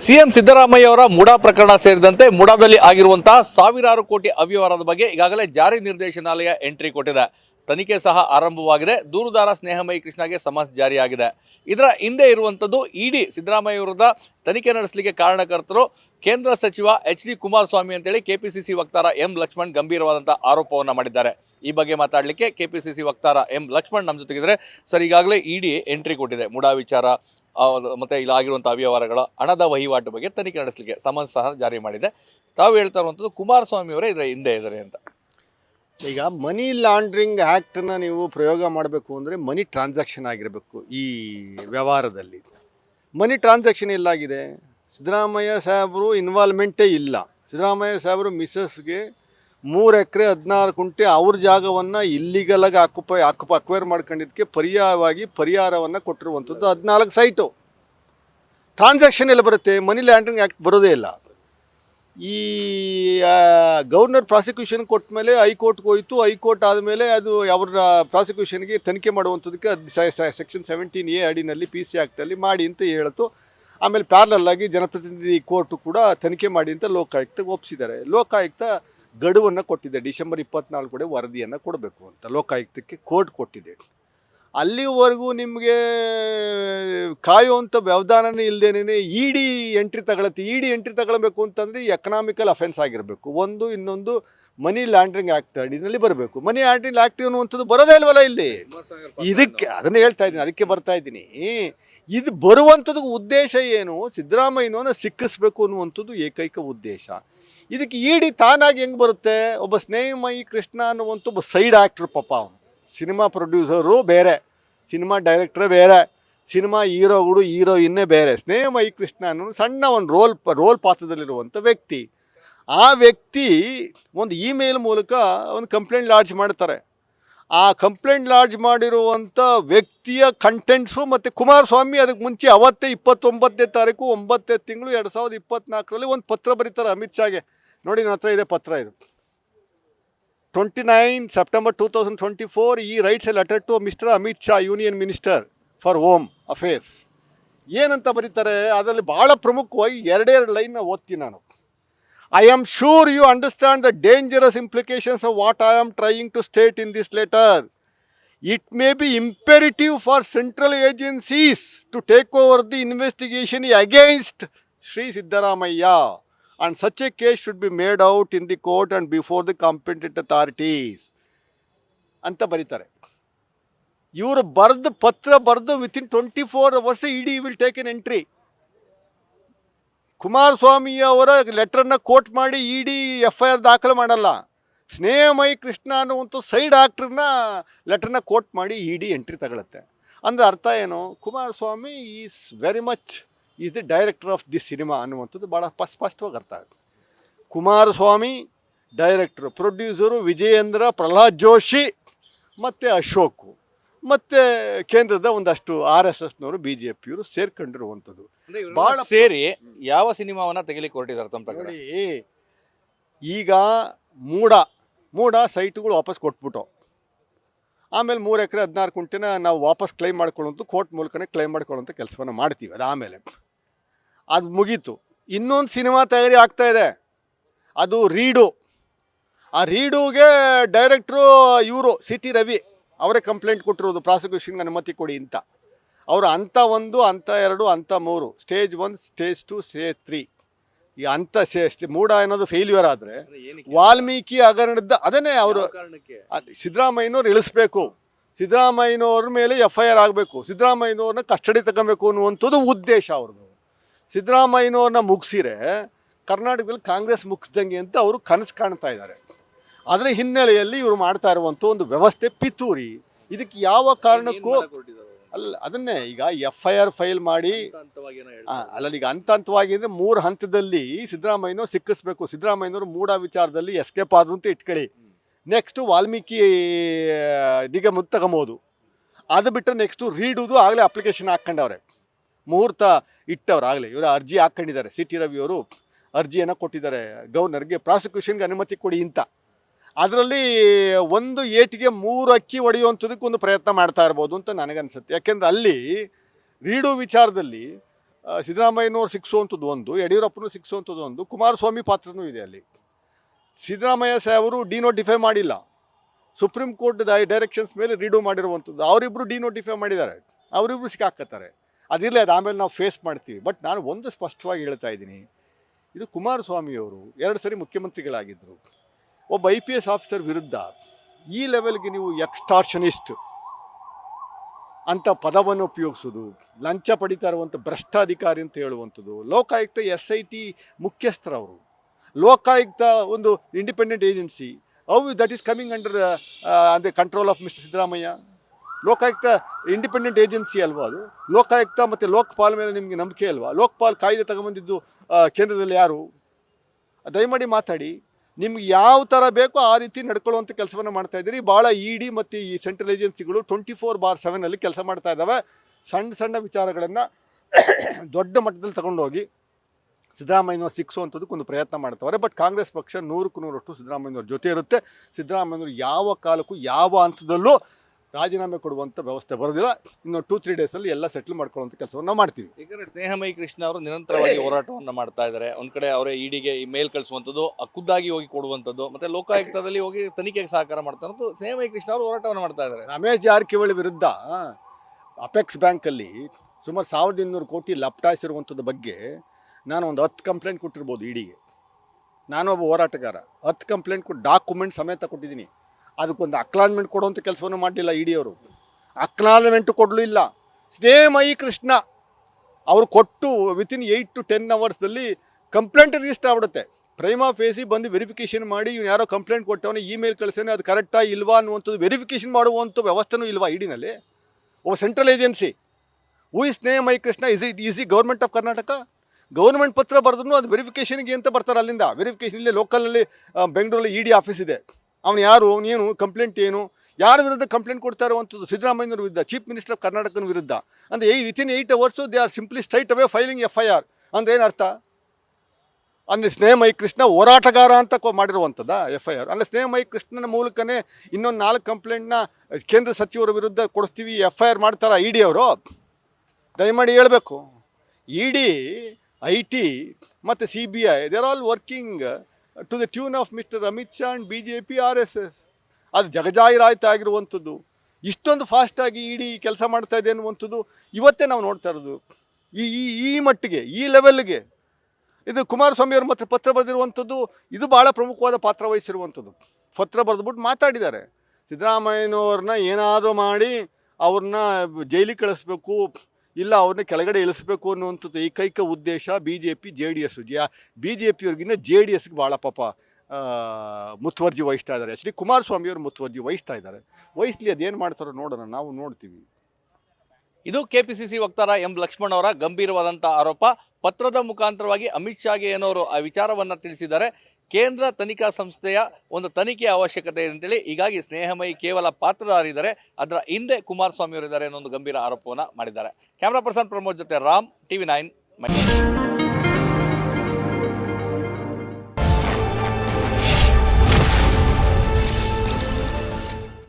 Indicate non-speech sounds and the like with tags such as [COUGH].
CM Siddaramaiah ಅವರ ಮುಡಾ ಪ್ರಕರಣ ಸೇರಿದಂತೆ ಮುಡಾದಲ್ಲಿ ಆಗಿರುವಂತಹ ಸಾವಿರಾರು ಕೋಟಿ ಅವ್ಯವಹಾರದ ಬಗ್ಗೆ ಈಗಾಗಲೇ ಜಾರಿ ನಿರ್ದೇಶನಾಲಯ ಎಂಟ್ರಿ ಕೊಟ್ಟಿದೆ. ತನಿಖೆ ಸಹ ಆರಂಭವಾಗಿದೆ. ದೂರುದಾರ ಸ್ನೇಹಮಯಿ ಕೃಷ್ಣಗೆ ಸಮನ್ಸ್ ಜಾರಿಯಾಗಿದೆ. ಇದರ ಹಿಂದೆ ಇರುವಂಥದ್ದು ಇಡಿ ಸಿದ್ದರಾಮಯ್ಯ ವಿರುದ್ಧ ತನಿಖೆ ನಡೆಸಲಿಕ್ಕೆ ಕಾರಣಕರ್ತರು ಕೇಂದ್ರ ಸಚಿವ ಎಚ್ ಡಿ ಕುಮಾರಸ್ವಾಮಿ ಅಂತೇಳಿ ಕೆಪಿಸಿಸಿ ವಕ್ತಾರ ಎಂ ಲಕ್ಷ್ಮಣ್ ಗಂಭೀರವಾದಂಥ ಆರೋಪವನ್ನು ಮಾಡಿದ್ದಾರೆ. ಈ ಬಗ್ಗೆ ಮಾತಾಡಲಿಕ್ಕೆ ಕೆಪಿಸಿಸಿ ವಕ್ತಾರ ಎಂ ಲಕ್ಷ್ಮಣ್ ನಮ್ಮ ಜೊತೆಗಿದ್ರೆ. ಸರ್, ಈಗಾಗಲೇ ಇಡಿ ಎಂಟ್ರಿ ಕೊಟ್ಟಿದೆ. ಮುಡಾ ವಿಚಾರ ಮತ್ತೆ ಇಲ್ಲಿ ಆಗಿರುವಂಥ ಅವ್ಯವಹಾರಗಳ ಹಣದ ವಹಿವಾಟು ಬಗ್ಗೆ ತನಿಖೆ ನಡೆಸಲಿಕ್ಕೆ ಸಮನ್ಸ್ ಸಹ ಜಾರಿ ಮಾಡಿದೆ. ತಾವು ಹೇಳ್ತಾ ಇರುವಂಥದ್ದು ಕುಮಾರಸ್ವಾಮಿ ಅವರೇ ಇದರ ಹಿಂದೆ ಇದ್ದಾರೆ ಅಂತ. ಈಗ ಮನಿ ಲಾಂಡ್ರಿಂಗ್ ಆ್ಯಕ್ಟನ್ನು ನೀವು ಪ್ರಯೋಗ ಮಾಡಬೇಕು ಅಂದರೆ ಮನಿ ಟ್ರಾನ್ಸಾಕ್ಷನ್ ಆಗಿರಬೇಕು ಈ ವ್ಯವಹಾರದಲ್ಲಿ. ಮನಿ ಟ್ರಾನ್ಸಾಕ್ಷನ್ ಎಲ್ಲಾಗಿದೆ. ಸಿದ್ದರಾಮಯ್ಯ ಸಾಹೇಬರು ಇನ್ವಾಲ್ವ್ಮೆಂಟೇ ಇಲ್ಲ. ಸಿದ್ದರಾಮಯ್ಯ ಸಾಹೇಬರು ಮಿಸ್ಸಸ್ಗೆ ಮೂರು ಎಕರೆ ಹದಿನಾರು ಕುಂಟೆ ಅವ್ರ ಜಾಗವನ್ನು ಇಲ್ಲಿಗಲಾಗಿ ಆಕ್ಯುಪೈ ಆಕ್ಯುಪ ಅಕ್ವೈರ್ ಮಾಡ್ಕೊಂಡಿದ್ದಕ್ಕೆ ಪರ್ಯಾಯವಾಗಿ ಪರಿಹಾರವನ್ನು ಕೊಟ್ಟಿರುವಂಥದ್ದು ಹದಿನಾಲ್ಕು ಸೈಟು ಟ್ರಾನ್ಸಾಕ್ಷನ್ ಎಲ್ಲ ಬರುತ್ತೆ ಮನಿ ಲ್ಯಾಂಡ್ರಿಂಗ್ ಆ್ಯಕ್ಟ್ ಬರೋದೇ ಇಲ್ಲ. ಈ ಗವರ್ನರ್ ಪ್ರಾಸಿಕ್ಯೂಷನ್ ಕೊಟ್ಟ ಮೇಲೆ ಹೈಕೋರ್ಟ್ಗೆ ಹೋಯಿತು, ಹೈಕೋರ್ಟ್ ಆದಮೇಲೆ ಅದು ಅವರ ಪ್ರಾಸಿಕ್ಯೂಷನ್ಗೆ ತನಿಖೆ ಮಾಡುವಂಥದ್ದಕ್ಕೆ ಸೆಕ್ಷನ್ ಸೆವೆಂಟೀನ್ ಎ ಅಡಿನಲ್ಲಿ ಪಿ ಸಿ ಆ್ಯಕ್ಟಲ್ಲಿ ಮಾಡಿ ಅಂತ ಹೇಳ್ತು. ಆಮೇಲೆ ಪ್ಯಾರಲಲ್ ಆಗಿ ಜನಪ್ರತಿನಿಧಿ ಕೋರ್ಟು ಕೂಡ ತನಿಖೆ ಮಾಡಿ ಅಂತ ಲೋಕಾಯುಕ್ತಗೆ ಒಪ್ಪಿಸಿದ್ದಾರೆ ಲೋಕಾಯುಕ್ತ ಗಡುವನ್ನು ಕೊಟ್ಟಿದೆ. ಡಿಸೆಂಬರ್ ಇಪ್ಪತ್ನಾಲ್ಕು ವರದಿಯನ್ನು ಕೊಡಬೇಕು ಅಂತ ಲೋಕಾಯುಕ್ತಕ್ಕೆ ಕೋರ್ಟ್ ಕೊಟ್ಟಿದೆ. ಅಲ್ಲಿವರೆಗೂ ನಿಮಗೆ ಕಾಯುವಂಥ ವ್ಯವಧಾನನೇ ಇಲ್ಲದೇನೆ ಇಡಿ ಎಂಟ್ರಿ ತಗೊಳತ್ತೆ. ಡಿ ಎಂಟ್ರಿ ತಗೊಳ್ಬೇಕು ಅಂತಂದರೆ ಎಕನಾಮಿಕಲ್ ಅಫೆನ್ಸ್ ಆಗಿರಬೇಕು. ಒಂದು, ಇನ್ನೊಂದು ಮನಿ ಲ್ಯಾಂಡ್ರಿಂಗ್ ಆ್ಯಕ್ಟ್ ಅಡಿನಲ್ಲಿ ಬರಬೇಕು. ಮನಿ ಲ್ಯಾಂಡ್ರಿಂಗ್ ಆ್ಯಕ್ಟ್ ಅನ್ನುವಂಥದ್ದು ಬರೋದೇ ಇಲ್ವಲ್ಲ ಇಲ್ಲಿ? ಇದಕ್ಕೆ ಅದನ್ನು ಹೇಳ್ತಾ ಇದ್ದೀನಿ, ಅದಕ್ಕೆ ಬರ್ತಾ ಇದ್ದೀನಿ. ಇದು ಬರುವಂಥದ್ದು ಉದ್ದೇಶ ಏನು? ಸಿದ್ದರಾಮಯ್ಯನವನ್ನ ಸಿಕ್ಕಿಸ್ಬೇಕು ಅನ್ನುವಂಥದ್ದು ಏಕೈಕ ಉದ್ದೇಶ. ಇದಕ್ಕೆ ಇಡಿ ತಾನಾಗಿ ಹೆಂಗೆ ಬರುತ್ತೆ? ಒಬ್ಬ ಸ್ನೇಹಮಯಿ ಕೃಷ್ಣ ಅನ್ನುವಂಥ ಒಬ್ಬ ಸೈಡ್ ಆ್ಯಕ್ಟ್ರ್ ಪಾಪ ಅವನು. ಸಿನಿಮಾ ಪ್ರೊಡ್ಯೂಸರು ಬೇರೆ, ಸಿನಿಮಾ ಡೈರೆಕ್ಟ್ರೇ ಬೇರೆ, ಸಿನಿಮಾ ಹೀರೋಗಳು ಹೀರೋಯಿನ್ನೇ ಬೇರೆ. ಸ್ನೇಹಮಯಿ ಕೃಷ್ಣ ಅನ್ನೋ ಸಣ್ಣ ಒಂದು ರೋಲ್ ರೋಲ್ ಪಾತ್ರದಲ್ಲಿರುವಂಥ ವ್ಯಕ್ತಿ. ಆ ವ್ಯಕ್ತಿ ಒಂದು ಇಮೇಲ್ ಮೂಲಕ ಒಂದು ಕಂಪ್ಲೇಂಟ್ ಲಾಡ್ಜ್ ಮಾಡ್ತಾರೆ. ಆ ಕಂಪ್ಲೇಂಟ್ ಲಾಡ್ಜ್ ಮಾಡಿರುವಂಥ ವ್ಯಕ್ತಿಯ ಕಂಟೆಂಟ್ಸು ಮತ್ತು ಕುಮಾರಸ್ವಾಮಿ ಅದಕ್ಕೆ ಮುಂಚೆ ಅವತ್ತೇ ಇಪ್ಪತ್ತೊಂಬತ್ತನೇ ತಾರೀಕು, ಒಂಬತ್ತನೇ ತಿಂಗಳು, ಎರಡು ಸಾವಿರದ ಇಪ್ಪತ್ತ್ನಾಲ್ಕರಲ್ಲಿ ಒಂದು ಪತ್ರ ಬರೀತಾರೆ ಅಮಿತ್ ಶಾಗೆ. ನೋಡಿ ನನ್ನ ಹತ್ರ ಇದೆ ಪತ್ರ ಇದು. Twenty nine September two thousand twenty four ಈ writes a letter to mister Amit Shah union minister for home affairs ಏನಂತ ಬರೀತಾರೆ? ಅದರಲ್ಲಿ ಭಾಳ ಪ್ರಮುಖವಾಗಿ ಎರಡೆರಡು ಲೈನ್ನ ಓದ್ತೀನಿ ನಾನು. I am sure you understand the dangerous implications of what I am trying to state in this letter it may be imperative for central agencies to take over the investigation against Shri Siddaramaiah and such a case should be made out in the court and before the competent authorities. ಅಂತ ಬರೀತಾರೆ. ಇವರು ಬರೆದು ಪತ್ರ ಬರೆದು within twenty four hours ED will take an entry Kumaraswamy ಅವರ ಲೆಟ್ರನ್ನ quote ಮಾಡಿ ಇಡಿ F I R ದಾಖಲೆ ಮಾಡಲ್ಲ. ಸ್ನೇಹಮಯಿ ಕೃಷ್ಣ ಅನ್ನುವಂಥ ಸೈಡ್ ಆಕ್ಟ್ರನ್ನ ಲೆಟ್ರನ್ನ ಕೋಟ್ ಮಾಡಿ ಇಡಿ ಎಂಟ್ರಿ ತಗೊಳುತ್ತೆ. ಅಂದರೆ ಅರ್ಥ ಏನು? Kumaraswamy is very much is the director of this cinema ಅನ್ನುವಂಥದ್ದು ಭಾಳ ಸ್ಪಷ್ಟವಾಗಿ ಅರ್ಥ ಆಗುತ್ತೆ. ಕುಮಾರಸ್ವಾಮಿ ಡೈರೆಕ್ಟ್ರು ಪ್ರೊಡ್ಯೂಸರು ವಿಜಯೇಂದ್ರ ಪ್ರಹ್ಲಾದ್ ಜೋಶಿ ಮತ್ತು ಅಶೋಕು ಮತ್ತು ಕೇಂದ್ರದ ಒಂದಷ್ಟು ಆರ್ ಎಸ್ ಎಸ್ನವರು ಬಿ ಜೆ ಪಿಯವರು ಸೇರ್ಕೊಂಡಿರುವಂಥದ್ದು. ಭಾಳ ಸೇರಿ ಯಾವ ಸಿನಿಮಾವನ್ನ ತೆಗಿಲಿಕ್ಕೆ ಹೊರಟಿದ್ದಾರೆ ತಮ್ಮ ಪ್ರಕಾರ? ಈಗ ಮೂಡ ಮೂಡ ಸೈಟುಗಳು ವಾಪಸ್ ಕೊಟ್ಬಿಟ್ಟು ಆಮೇಲೆ ಮೂರು ಎಕರೆ ಹದಿನಾರು ಕುಂಟಿನ ನಾವು ವಾಪಸ್ ಕ್ಲೈಮ್ ಮಾಡ್ಕೊಳ್ಳೋಂಥ ಕೋರ್ಟ್ ಮೂಲಕನೇ ಕ್ಲೈಮ್ ಮಾಡ್ಕೊಳ್ಳೋಂಥ ಕೆಲಸವನ್ನು ಮಾಡ್ತೀವಿ ಅದಾಮೇಲೆ ಆಮೇಲೆ ಅದು ಮುಗೀತು. ಇನ್ನೊಂದು ಸಿನಿಮಾ ತಯಾರಿ ಆಗ್ತಾ ಇದೆ. ಅದು ರೀಡು. ಆ ರೀಡುಗೆ ಡೈರೆಕ್ಟ್ರು ಇವರು ಸಿ ಟಿ ರವಿ ಅವರೇ ಕಂಪ್ಲೇಂಟ್ ಕೊಟ್ಟಿರೋದು ಪ್ರಾಸಿಕ್ಯೂಷನ್ಗೆ ಅನುಮತಿ ಕೊಡಿ ಅಂತ. ಅವರು ಅಂತ ಒಂದು ಅಂತ ಎರಡು ಅಂತ ಮೂರು stage one stage two stage three. ಈ ಅಂಥ ಸೇ ಮೂಡ ಅನ್ನೋದು ಫೇಲ್ಯೂರ್ ಆದರೆ ವಾಲ್ಮೀಕಿ ಹಗರಣದ ಅದನ್ನೇ ಅವರು ಸಿದ್ದರಾಮಯ್ಯನವ್ರು ಇಳಿಸ್ಬೇಕು. ಸಿದ್ದರಾಮಯ್ಯನವ್ರ ಮೇಲೆ ಎಫ್ ಐ ಆರ್ ಆಗಬೇಕು. ಸಿದ್ದರಾಮಯ್ಯನವ್ರನ್ನ ಕಸ್ಟಡಿ ತಗೊಬೇಕು ಅನ್ನುವಂಥದ್ದು ಉದ್ದೇಶ ಅವ್ರದ್ದು. ಸಿದ್ದರಾಮಯ್ಯನವ್ರನ್ನ ಮುಗಿಸಿರೆ ಕರ್ನಾಟಕದಲ್ಲಿ ಕಾಂಗ್ರೆಸ್ ಮುಗಿಸ್ದಂಗೆ ಅಂತ ಅವರು ಕನಸು ಕಾಣ್ತಾ ಇದ್ದಾರೆ. ಅದರ ಹಿನ್ನೆಲೆಯಲ್ಲಿ ಇವರು ಮಾಡ್ತಾ ಇರುವಂಥ ಒಂದು ವ್ಯವಸ್ಥೆ ಪಿತೂರಿ. ಇದಕ್ಕೆ ಯಾವ ಕಾರಣಕ್ಕೂ ಅಲ್ಲ ಅದನ್ನೇ ಈಗ ಎಫ್ ಐ ಆರ್ ಫೈಲ್ ಮಾಡಿ ಅಲ್ಲ ಈಗ ಹಂತ ಹಂತವಾಗಿ ಅಂದರೆ ಮೂರು ಹಂತದಲ್ಲಿ ಸಿದ್ದರಾಮಯ್ಯನವ್ರು ಸಿಕ್ಕಿಸ್ಬೇಕು. ಸಿದ್ದರಾಮಯ್ಯನವರು ಮೂಡ ವಿಚಾರದಲ್ಲಿ ಎಸ್ಕೇಪ್ ಆದ್ರು ಅಂತ ಇಟ್ಕೊಳ್ಳಿ. ನೆಕ್ಸ್ಟು ವಾಲ್ಮೀಕಿ ನಿಗಮ ತಗೊಂಬೋದು ಅದು ಬಿಟ್ಟರೆ ನೆಕ್ಸ್ಟು ರೀಡುದು ಆಗಲೇ ಅಪ್ಲಿಕೇಶನ್ ಹಾಕ್ಕೊಂಡವ್ರೆ. ಮುಹೂರ್ತ ಇಟ್ಟವ್ರು ಇವರು ಅರ್ಜಿ ಹಾಕ್ಕೊಂಡಿದ್ದಾರೆ. ಸಿ ಟಿ ರವಿಯವರು ಅರ್ಜಿಯನ್ನು ಕೊಟ್ಟಿದ್ದಾರೆ. ಗವರ್ನರ್ಗೆ ಪ್ರಾಸಿಕ್ಯೂಷನ್ಗೆ ಅನುಮತಿ ಕೊಡಿ ಅಂತ. ಅದರಲ್ಲಿ ಒಂದು ಏಟಿಗೆ ಮೂರು ಅಕ್ಕಿ ಹೊಡೆಯುವಂಥದಕ್ಕೆ ಒಂದು ಪ್ರಯತ್ನ ಮಾಡ್ತಾ ಇರ್ಬೋದು ಅಂತ ನನಗನ್ಸುತ್ತೆ. ಯಾಕೆಂದ್ರೆ ಅಲ್ಲಿ ರೀಡು ವಿಚಾರದಲ್ಲಿ ಸಿದ್ದರಾಮಯ್ಯನವ್ರು ಸಿಕ್ಸುವಂಥದ್ದು ಒಂದು, ಯಡಿಯೂರಪ್ಪನೂ ಸಿಕ್ಸುವಂಥದ್ದು ಒಂದು, ಕುಮಾರಸ್ವಾಮಿ ಪಾತ್ರನೂ ಇದೆ ಅಲ್ಲಿ. ಸಿದ್ದರಾಮಯ್ಯ ಸಾಹೇಬರು ಡಿನೋಟಿಫೈ ಮಾಡಿಲ್ಲ. ಸುಪ್ರೀಂ ಕೋರ್ಟ್ ಡೈರೆಕ್ಷನ್ಸ್ ಮೇಲೆ ರೀಡು ಮಾಡಿರುವಂಥದ್ದು. ಅವರಿಬ್ಬರು ಡಿನೋಟಿಫೈ ಮಾಡಿದ್ದಾರೆ. ಅವರಿಬ್ಬರು ಸಿಕ್ಕಾಕತ್ತಾರೆ. ಅದಿರಲಿ ಅದು ಆಮೇಲೆ ನಾವು ಫೇಸ್ ಮಾಡ್ತೀವಿ. ಬಟ್ ನಾನು ಒಂದು ಸ್ಪಷ್ಟವಾಗಿ ಹೇಳ್ತಾ ಇದ್ದೀನಿ. ಇದು ಕುಮಾರಸ್ವಾಮಿಯವರು ಎರಡು ಸರಿ ಮುಖ್ಯಮಂತ್ರಿಗಳಾಗಿದ್ದರು ಒಬ್ಬ ಐ ಪಿ ಎಸ್ ಆಫೀಸರ್ ವಿರುದ್ಧ ಈ ಲೆವೆಲ್ಗೆ ನೀವು ಎಕ್ಸ್ಟಾರ್ಷನಿಸ್ಟ್ ಅಂತ ಪದವನ್ನು ಉಪಯೋಗಿಸೋದು, ಲಂಚ ಪಡಿತಾ ಇರುವಂಥ ಭ್ರಷ್ಟಾಧಿಕಾರಿ ಅಂತ ಹೇಳುವಂಥದ್ದು, ಲೋಕಾಯುಕ್ತ ಎಸ್ ಐ ಟಿ ಮುಖ್ಯಸ್ಥರವರು ಲೋಕಾಯುಕ್ತ ಒಂದು ಇಂಡಿಪೆಂಡೆಂಟ್ ಏಜೆನ್ಸಿ ಅವು ದಟ್ ಈಸ್ ಕಮಿಂಗ್ ಅಂಡರ್ ಅಂದರೆ control of mister Siddaramaiah. Lokayukta independent agency ಅಲ್ವಾ ಅದು? ಲೋಕಾಯುಕ್ತ ಮತ್ತು ಲೋಕಪಾಲ್ ಮೇಲೆ ನಿಮಗೆ ನಂಬಿಕೆ ಅಲ್ವಾ? ಲೋಕಪಾಲ್ ಕಾಯ್ದೆ ತಗೊಂಬಂದಿದ್ದು ಕೇಂದ್ರದಲ್ಲಿ ಯಾರು? ದಯಮಾಡಿ ಮಾತಾಡಿ. ನಿಮ್ಗೆ ಯಾವ ಥರ ಬೇಕೋ ಆ ರೀತಿ ನಡ್ಕೊಳ್ಳುವಂಥ ಕೆಲಸವನ್ನು ಮಾಡ್ತಾ ಇದ್ದೀರಿ. ಭಾಳ ಇ ಡಿ ಮತ್ತು ಈ ಸೆಂಟ್ರಲ್ ಏಜೆನ್ಸಿಗಳು ಟ್ವೆಂಟಿ ಫೋರ್ ಬಾರ್ ಸೆವೆನಲ್ಲಿ ಕೆಲಸ ಮಾಡ್ತಾ ಇದ್ದಾವೆ. ಸಣ್ಣ ಸಣ್ಣ ವಿಚಾರಗಳನ್ನು [COUGHS] ದೊಡ್ಡ ಮಟ್ಟದಲ್ಲಿ ತಗೊಂಡೋಗಿ ಸಿದ್ದರಾಮಯ್ಯನವ್ರು ಸಿಕ್ಸುವಂಥದ್ದಕ್ಕೆ ಒಂದು ಪ್ರಯತ್ನ ಮಾಡ್ತಾವೆ ಬಟ್ ಕಾಂಗ್ರೆಸ್ ಪಕ್ಷ ನೂರಕ್ಕೂ ನೂರಷ್ಟು ಸಿದ್ದರಾಮಯ್ಯನವ್ರ ಜೊತೆ ಇರುತ್ತೆ. ಸಿದ್ದರಾಮಯ್ಯನವರು ಯಾವ ಕಾಲಕ್ಕೂ ಯಾವ ಹಂತದಲ್ಲೂ ರಾಜೀನಾಮೆ ಕೊಡುವಂಥ ವ್ಯವಸ್ಥೆ ಬರೋದಿಲ್ಲ. ಇನ್ನು ಟೂ ತ್ರೀ ಡೇಸಲ್ಲಿ ಎಲ್ಲ ಸೆಟ್ಲ್ ಮಾಡ್ಕೊಳ್ಳುವಂಥ ಕೆಲಸವನ್ನು ನಾವು ಮಾಡ್ತೀವಿ. ಏಕೆಂದರೆ ಸ್ನೇಹಮಯಿ ಕೃಷ್ಣ ಅವರು ನಿರಂತರವಾಗಿ [COUGHS] ಹೋರಾಟವನ್ನು ಮಾಡ್ತಾ ಇದ್ದಾರೆ. ಒಂದು ಕಡೆ ಅವರೇ ಇಡಿಗೆ ಮೇಲ್ ಕಳಿಸುವಂಥದ್ದು ಅಕ್ಕುದ್ದಾಗಿ ಖುದ್ದಾಗಿ ಹೋಗಿ ಕೊಡುವಂಥದ್ದು ಮತ್ತು ಲೋಕಾಯುಕ್ತದಲ್ಲಿ ಹೋಗಿ ತನಿಖೆಗೆ ಸಹಕಾರ ಮಾಡ್ತಾ ಇರೋದು ಸ್ನೇಹಮಯಿ ಕೃಷ್ಣ ಅವರು ಹೋರಾಟವನ್ನು ಮಾಡ್ತಾ ಇದ್ದಾರೆ. ರಮೇಶ್ ಜಾರಕಿಹೊಳಿ ವಿರುದ್ಧ ಅಪೆಕ್ಸ್ ಬ್ಯಾಂಕಲ್ಲಿ ಸುಮಾರು ಸಾವಿರದ ಇನ್ನೂರು ಕೋಟಿ ಲಪ್ಟಾಯಿಸಿರುವಂಥದ್ದು ಬಗ್ಗೆ ನಾನು ಒಂದು ಹತ್ತು ಕಂಪ್ಲೇಂಟ್ ಕೊಟ್ಟಿರ್ಬೋದು ಇಡಿಗೆ ನಾನು ಒಬ್ಬ ಹೋರಾಟಗಾರ. ಹತ್ತು ಕಂಪ್ಲೇಂಟ್ ಕೊಟ್ಟು ಡಾಕ್ಯುಮೆಂಟ್ ಸಮೇತ ಕೊಟ್ಟಿದ್ದೀನಿ. ಅದಕ್ಕೊಂದು ಅಕ್ನಾಲ್ಮೆಂಟ್ ಕೊಡುವಂಥ ಕೆಲಸವನ್ನು ಮಾಡಲಿಲ್ಲ ಇಡಿಯವರು. ಅಕ್ನಾಲ್ಮೆಂಟ್ ಕೊಡಲೂ ಇಲ್ಲ. ಸ್ನೇಹಮಯಿ ಕೃಷ್ಣ ಅವರು ಕೊಟ್ಟು ವಿತಿನ್ ಏಯ್ಟ್ ಟು ಟೆನ್ ಅವರ್ಸಲ್ಲಿ ಕಂಪ್ಲೇಂಟ್ ರಿಜಿಸ್ಟರ್ ಆಗ್ಬಿಡುತ್ತೆ. ಪ್ರೈಮಾ ಫೇಸಿ ಬಂದು ವೆರಿಫಿಕೇಷನ್ ಮಾಡಿ ಇವ್ನು ಯಾರೋ ಕಂಪ್ಲೇಂಟ್ ಕೊಟ್ಟವನೇ ಇಮೇಲ್ ಕಳಿಸೋನೆ ಅದು ಕರೆಕ್ಟಾ ಇಲ್ವಾ ಅನ್ನುವಂಥದ್ದು ವೆರಿಫಿಕೇಷನ್ ಮಾಡುವಂಥ ವ್ಯವಸ್ಥೆನೂ ಇಲ್ವಾ ಇಡಿನಲ್ಲಿ? ಒಬ್ಬ central agency who is name I Krishna is it easy government of Karnataka government ಪತ್ರ ಬರೆದ್ರು ಅದು ವೆರಿಫಿಕೇಷನ್ಗೆ ಅಂತ ಬರ್ತಾರೆ ಅಲ್ಲಿಂದ. ವೆರಿಫಿಕೇಷನ್ ಇಲ್ಲೇ ಲೋಕಲಲ್ಲಿ ಬೆಂಗಳೂರಲ್ಲಿ ಇ ಡಿ ಆಫೀಸ್ ಇದೆ. ಅವನು ಯಾರು? ನೀನು ಕಂಪ್ಲೇಂಟ್ ಏನು? ಯಾರ ವಿರುದ್ಧ ಕಂಪ್ಲೇಂಟ್ ಕೊಡ್ತಾ ಇರುವಂಥದ್ದು ಸಿದ್ದರಾಮಯ್ಯನವ್ರ ವಿರುದ್ಧ ಚೀಫ್ ಮಿನಿಸ್ಟರ್ ಆಫ್ ಕರ್ನಾಟಕನ ವಿರುದ್ಧ. ಅಂದರೆ ಏ within eight hours they are simply straight away filing F I R ಅಂದ್ರೆ ಏನರ್ಥ ಅಂದರೆ ಸ್ನೇಹಮೈ ಕೃಷ್ಣ ಹೋರಾಟಗಾರ ಅಂತ ಮಾಡಿರುವಂಥದ್ದಾ ಎಫ್ ಐ ಆರ್ ಅಂದರೆ ಸ್ನೇಹಮೈ ಕೃಷ್ಣನ ಮೂಲಕನೇ ಇನ್ನೊಂದು ನಾಲ್ಕು ಕಂಪ್ಲೇಂಟ್ನ ಕೇಂದ್ರ ಸಚಿವರ ವಿರುದ್ಧ ಕೊಡಿಸ್ತೀವಿ ಎಫ್ ಐ ಆರ್ ಮಾಡ್ತಾರ ಇ ಡಿ ಅವರು? ದಯಮಾಡಿ ಹೇಳಬೇಕು. ಇ ಡಿ ಐ ಟಿ ಮತ್ತು C B I there all working to the tune of mister Amit Shah and B J P R S S ಅದು ಜಗಜಾಹಿರಾಯ್ತು ಆಗಿರುವಂಥದ್ದು ಇಷ್ಟೊಂದು ಫಾಸ್ಟಾಗಿ ಇಡೀ ಕೆಲಸ ಮಾಡ್ತಾ ಇದೆ ಅನ್ನುವಂಥದ್ದು ಇವತ್ತೇ ನಾವು ನೋಡ್ತಾ ಇರೋದು. ಈ ಈ ಈ ಮಟ್ಟಿಗೆ, ಈ ಲೆವೆಲ್ಗೆ ಇದು ಕುಮಾರಸ್ವಾಮಿ ಅವ್ರ ಮತ್ತೆ ಪತ್ರ ಬರೆದಿರುವಂಥದ್ದು, ಇದು ಭಾಳ ಪ್ರಮುಖವಾದ ಪಾತ್ರ ವಹಿಸಿರುವಂಥದ್ದು. ಪತ್ರ ಬರೆದ್ಬಿಟ್ಟು ಮಾತಾಡಿದ್ದಾರೆ. ಸಿದ್ದರಾಮಯ್ಯನವ್ರನ್ನ ಏನಾದರೂ ಮಾಡಿ ಅವ್ರನ್ನ ಜೈಲಿಗೆ ಕಳಿಸ್ಬೇಕು ಇಲ್ಲ ಅವ್ರನ್ನ ಕೆಳಗಡೆ ಇಳಿಸ್ಬೇಕು ಅನ್ನುವಂಥದ್ದು ಏಕೈಕ ಉದ್ದೇಶ B J P J D S ಜ ಬಿ ಜೆ ಪಿಯವ್ರಿಗಿನ್ನ ಜೆ ಡಿ ಎಸ್ಗೆ ಭಾಳ ಪಾಪ ಮುತುವರ್ಜಿ ವಹಿಸ್ತಾ ಇದ್ದಾರೆ ಎಚ್ ಕುಮಾರಸ್ವಾಮಿ ಅವರು ಮುತುವರ್ಜಿ ವಹಿಸ್ತಾ ಇದ್ದಾರೆ ವಹಿಸ್ಲಿ, ಅದೇನು ಮಾಡ್ತಾರೋ ನೋಡೋಣ. ನಾವು ನೋಡ್ತೀವಿ. ಇದು ಕೆಪಿಸಿಸಿ ವಕ್ತಾರ ಎಂ ಲಕ್ಷ್ಮಣ್ ಅವರ ಗಂಭೀರವಾದಂಥ ಆರೋಪ. ಪತ್ರದ ಮುಖಾಂತರವಾಗಿ ಅಮಿತ್ ಶಾಗೆ ಏನೋರು ಆ ವಿಚಾರವನ್ನು ತಿಳಿಸಿದ್ದಾರೆ. ಕೇಂದ್ರ ತನಿಖಾ ಸಂಸ್ಥೆಯ ಒಂದು ತನಿಖೆ ಅವಶ್ಯಕತೆ ಇದೆ ಅಂತೇಳಿ ಹೀಗಾಗಿ ಸ್ನೇಹಮಯಿ ಕೇವಲ ಪಾತ್ರದಾರಿದ್ದಾರೆ ಅದರ ಹಿಂದೆ ಕುಮಾರಸ್ವಾಮಿ ಅವರಿದ್ದಾರೆ ಅನ್ನೋ ಒಂದು ಗಂಭೀರ ಆರೋಪವನ್ನು ಮಾಡಿದ್ದಾರೆ. ಕ್ಯಾಮ್ರಾ ಪರ್ಸನ್ ಪ್ರಮೋದ್ ಜೊತೆ ರಾಮ್, ಟಿವಿ ನೈನ್